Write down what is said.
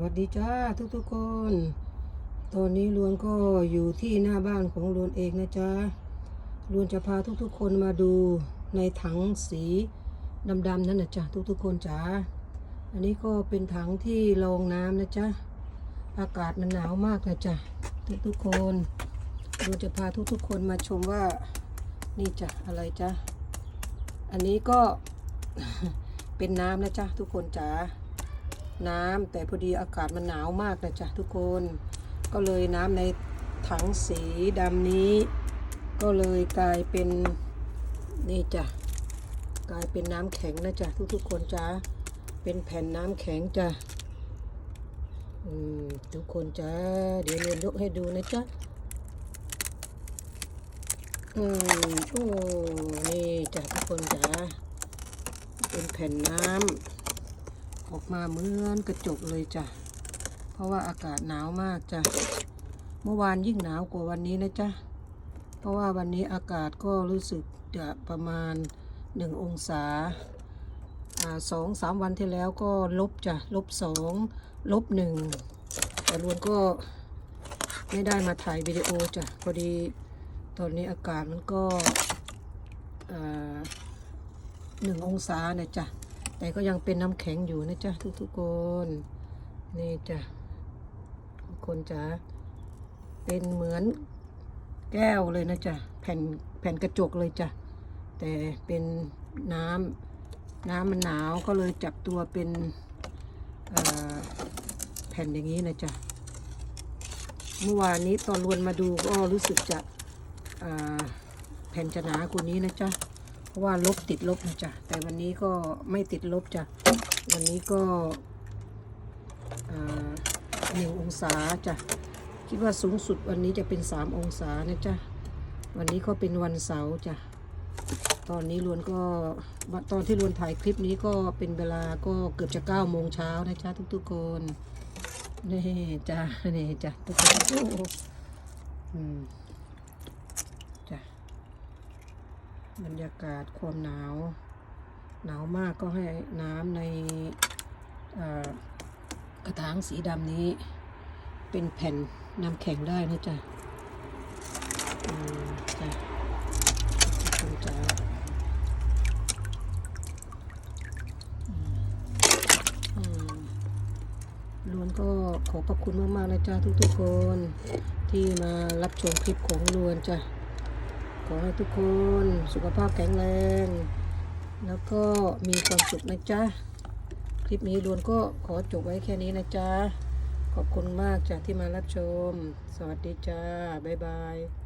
วัสดีจ้าทุกๆคน ตอนนี้ลวนก็อยู่ที่หน้าบ้านของลวนเองนะจ๊ะลวนจะพาทุกๆคนมาดูในถังสีดำๆนั่นนะจ๊ะทุกๆคนจ้าอันนี้ก็เป็นถังที่รองน้ำนะจ๊ะ อากาศมันหนาวมากนะจ๊ะทุกๆคนลวนจะพาทุกๆคนมาชมว่านี่จ้ะอะไรจ๊ะ อันนี้ก็เป็นน้ำนะจ๊ะทุกคนจ๋า น้ำแต่พอดีอากาศมันหนาวมากนะจ๊ะทุกคน ก็เลยน้ำในถังสีดำนี้ ก็เลยกลายเป็นนี่จ้ะกลายเป็นน้ำแข็งนะจ๊ะทุกๆคนจ้าเป็นแผ่นน้ำแข็งจ้ะทุกคนจ้า เดี๋ยวเรียนยกให้ดูนะจ๊ะ อืมโอ้ นี่จ้ะทุกคนจ้า เป็นแผ่นน้ำ ออกมาเหมือนกระจกเลยจ้ะ เพราะว่าอากาศหนาวมากจ้ะ เมื่อวานยิ่งหนาวกว่าวันนี้นะจ๊ะ เพราะว่าวันนี้อากาศก็รู้สึกจะประมาณหนึ่งองศาสองสามวันที่แล้วก็ลบจ้ะ ลบสองลบหนึ่งแต่รวนก็ไม่ได้มาถ่ายวิดีโอจ้ะ พอดีตอนนี้อากาศมันก็หนึ่งองศาเนะจ้ะ แต่ก็ยังเป็นน้ำแข็งอยู่นะจ๊ะทุกๆคน นี่จ้ะทุกคนจ๋าเป็นเหมือนแก้วเลยนะจ๊ะแผ่นแผ่นกระจกเลยจ้ะแต่เป็นน้ำน้ำมันหนาวก็เลยจับตัวเป็นแผ่นอย่างนี้นะจ๊ะเมื่อวานนี้ตอนรวนมาดูก็รู้สึกจะแผ่นจะหนากว่านี้นะจ๊ะ เพราะว่าลบติดลบนะจ๊ะแต่วันนี้ก็ไม่ติดลบจ้ะวันนี้ก็หนึ่งองศาจ้ะคิดว่าสูงสุดวันนี้จะเป็นสามองศานะจ๊ะวันนี้ก็เป็นวันเสาร์จ้ะตอนนี้ลวนก็ตอนที่ลวนถ่ายคลิปนี้ก็เป็นเวลาก็เกือบจะเก้าโมงเช้านะจ๊ะทุกๆคนนี่จ้ะนี่จ้ะทุกคนโอ้อืมจ้ะ บรรยากาศความหนาว หนาวมากก็ให้น้ำในกระถางสีดำนี้ เป็นแผ่นน้ำแข็งได้นะจ๊ะจ้ะคุณจ้ะอืมอืมล้วนก็ขอบพระคุณมากๆนะจ๊ะทุกๆคนที่มารับชมคลิปของล้วนจ้ะ อให้ทุกคนสุขภาพแข็งแรง แล้วก็มีความสุขนะจ๊ะ คลิปนี้ดวนก็ขอจบไว้แค่นี้นะจ๊ะ ขอบคุณมากจากที่มารับชม สวัสดีจ้า บ๊ายบาย